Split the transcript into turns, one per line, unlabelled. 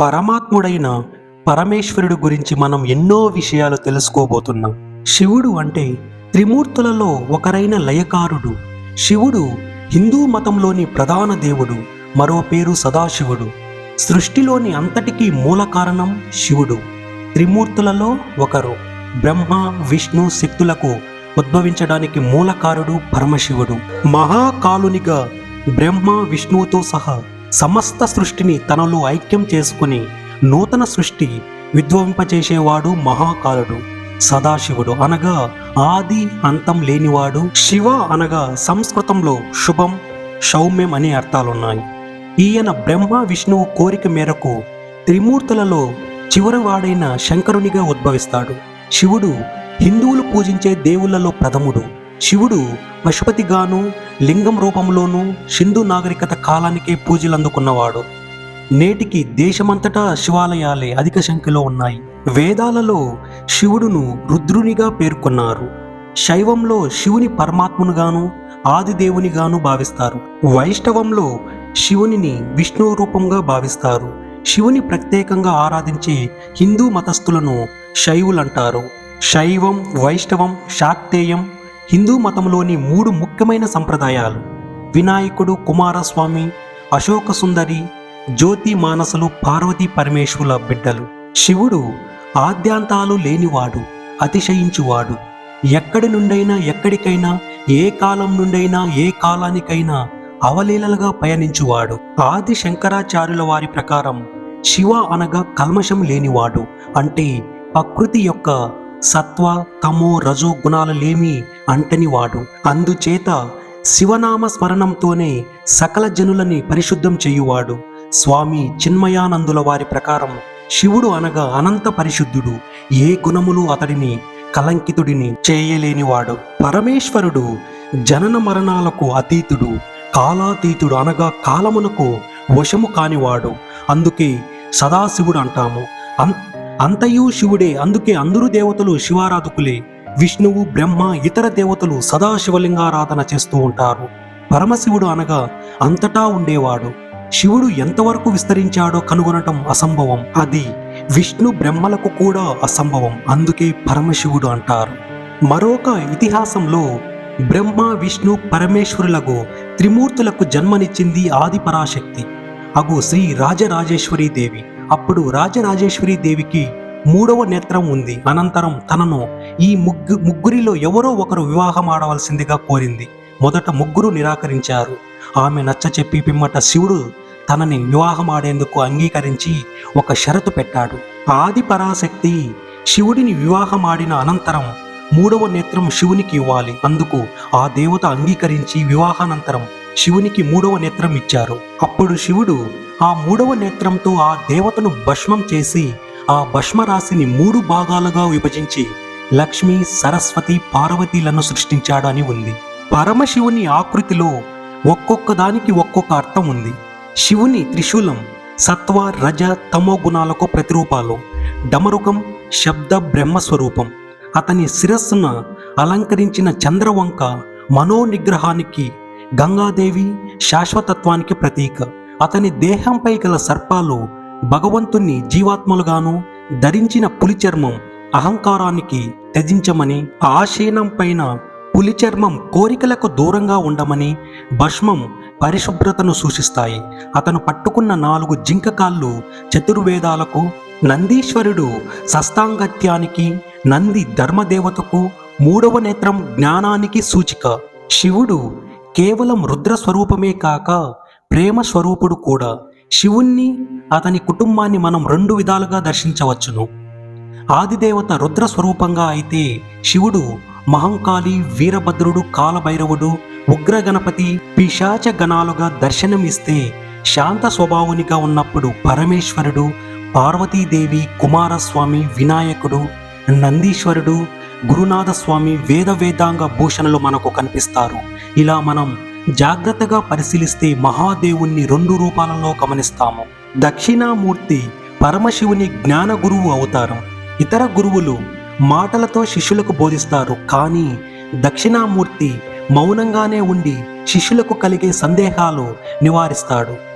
పరమాత్ముడైన పరమేశ్వరుడు గురించి మనం ఎన్నో విషయాలు తెలుసుకోబోతున్నాం. శివుడు అంటే త్రిమూర్తులలో ఒకరైన లయకారుడు. శివుడు హిందూ మతంలోని ప్రధాన దేవుడు మరో పేరు సదాశివుడు. సృష్టిలోని అంతటికీ మూల కారణం శివుడు. త్రిమూర్తులలో ఒకరు బ్రహ్మ విష్ణు శక్తులకు ఉద్భవించడానికి మూలకారుడు పరమశివుడు. మహాకాలునిగా బ్రహ్మ విష్ణువుతో సహా సమస్త సృష్టిని తనలో ఐక్యం చేసుకుని నూతన సృష్టి విధ్వంపచేసేవాడు మహాకాలుడు సదాశివుడు అనగా ఆది అంతం లేనివాడు శివ అనగా సంస్కృతంలో శుభం సౌమ్యం అనే అర్థాలున్నాయి. ఈయన బ్రహ్మ విష్ణువు కోరిక మేరకు త్రిమూర్తులలో చివరివాడైన శంకరునిగా ఉద్భవిస్తాడు. శివుడు హిందువులు పూజించే దేవుళ్ళలో ప్రథముడు. శివుడు పశుపతిగాను లింగం రూపంలోనూ సింధు నాగరికత కాలానికే పూజలు అందుకున్నవాడు నేటికి దేశమంతటా శివాలయాలే అధిక సంఖ్యలో ఉన్నాయి. వేదాలలో శివుడును రుద్రునిగా పేర్కొన్నారు. శైవంలో శివుని పరమాత్మునిగాను ఆదిదేవునిగాను భావిస్తారు. వైష్ణవంలో శివునిని విష్ణు రూపంగా భావిస్తారు. శివుని ప్రత్యేకంగా ఆరాధించే హిందూ మతస్థులను శైవులంటారు. శైవం వైష్ణవం శాక్తేయం హిందూ మతంలోని మూడు ముఖ్యమైన సంప్రదాయాలు. వినాయకుడు కుమారస్వామి అశోక సుందరి జ్యోతి మానసులు పార్వతీ పరమేశ్వరుల బిడ్డలు. శివుడు ఆద్యాంతాలు లేనివాడు అతిశయించువాడు. ఎక్కడి నుండైనా ఎక్కడికైనా ఏ కాలం నుండైనా ఏ కాలానికైనా అవలీలలుగా పయనించువాడు. ఆది శంకరాచార్యుల వారి ప్రకారం శివ అనగా కల్మషం లేనివాడు. అంటే ప్రకృతి యొక్క సత్వ తమో రజో గుణాలలేమి అంటనివాడు అందుచేత శివనామ స్మరణంతోనే సకల జనులని పరిశుద్ధం చేయువాడు. స్వామి చిన్మయానందుల వారి ప్రకారం శివుడు అనగా అనంత పరిశుద్ధుడు. ఏ గుణములు అతడిని కలంకితుడిని చేయలేనివాడు. పరమేశ్వరుడు జనన మరణాలకు అతీతుడు. కాలాతీతుడు అనగా కాలమునకు వశము కానివాడు. అందుకే సదాశివుడు అంటాము. అం- అంతయు శివుడే. అందుకే అందరు దేవతలు శివారాధకులే. విష్ణువు బ్రహ్మ ఇతర దేవతలు సదాశివలింగారాధన చేస్తూ ఉంటారు. పరమశివుడు అనగా అంతటా ఉండేవాడు. శివుడు ఎంతవరకు విస్తరించాడో కనుగొనటం అసంభవం. అది విష్ణు బ్రహ్మలకు కూడా అసంభవం. అందుకే పరమశివుడు అంటారు. మరొక ఇతిహాసంలో బ్రహ్మ విష్ణు పరమేశ్వరులకు త్రిమూర్తులకు జన్మనిచ్చింది ఆది పరాశక్తి అగు శ్రీ రాజరాజేశ్వరీ దేవి. అప్పుడు రాజరాజేశ్వరీ దేవికి మూడవ నేత్రం ఉంది. అనంతరం తనను ఈ ముగ్గు ముగ్గురిలో ఎవరో ఒకరు వివాహం ఆడవలసిందిగా కోరింది. మొదట ముగ్గురు నిరాకరించారు. ఆమె నచ్చ చెప్పి పిమ్మట శివుడు తనని వివాహం ఆడేందుకు అంగీకరించి ఒక షరతు పెట్టాడు. ఆది పరాశక్తి శివుడిని వివాహం ఆడిన అనంతరం మూడవ నేత్రం శివునికి ఇవ్వాలి. అందుకు ఆ దేవత అంగీకరించి వివాహానంతరం శివునికి మూడవ నేత్రం ఇచ్చారు. అప్పుడు శివుడు ఆ మూడవ నేత్రంతో ఆ దేవతను భస్మం చేసి ఆ భస్మరాశిని మూడు భాగాలుగా విభజించి లక్ష్మి సరస్వతి పార్వతీలను సృష్టించాడు అని ఉంది. పరమశివుని ఆకృతిలో ఒక్కొక్క దానికి ఒక్కొక్క అర్థం ఉంది. శివుని త్రిశూలం సత్వ రజ తమో గుణాలకు ప్రతిరూపాలు. డమరుకం శబ్ద బ్రహ్మస్వరూపం అతని శిరస్సున అలంకరించిన చంద్రవంక మనోనిగ్రహానికి గంగాదేవి శాశ్వతత్వానికి ప్రతీక. అతని దేహంపై గల సర్పాలు భగవంతుణ్ణి జీవాత్మలుగాను ధరించిన పులి చర్మం అహంకారానికి త్యజించమని ఆశీనం పైన పులిచర్మం కోరికలకు దూరంగా ఉండమని భస్మం పరిశుభ్రతను సూచిస్తాయి. అతను పట్టుకున్న నాలుగు జింక కాళ్ళు చతుర్వేదాలకు నందీశ్వరుడు సస్తాంగత్యానికి నంది ధర్మదేవతకు మూడవ నేత్రం జ్ఞానానికి సూచిక. శివుడు కేవలం రుద్ర స్వరూపమే కాక ప్రేమ స్వరూపుడు కూడా. శివుణ్ణి అతని కుటుంబాన్ని మనం రెండు విధాలుగా దర్శించవచ్చును. ఆదిదేవత రుద్ర స్వరూపంగా అయితే శివుడు మహంకాళి వీరభద్రుడు కాలభైరవుడు ఉగ్రగణపతి పిశాచ గణాలుగా దర్శనమిస్తే శాంత స్వభావునిగా ఉన్నప్పుడు పరమేశ్వరుడు పార్వతీదేవి కుమారస్వామి వినాయకుడు నందీశ్వరుడు గురునాథస్వామి వేద వేదాంగ భూషణలు మనకు కనిపిస్తారు. ఇలా మనం జాగ్రత్తగా పరిశీలిస్తే మహాదేవుణ్ణి రెండు రూపాలలో గమనిస్తాము. దక్షిణామూర్తి పరమశివుని జ్ఞాన గురువు ఇతర గురువులు మాటలతో శిష్యులకు బోధిస్తారు. కానీ దక్షిణామూర్తి మౌనంగానే ఉండి శిష్యులకు కలిగే సందేహాలు నివారిస్తాడు.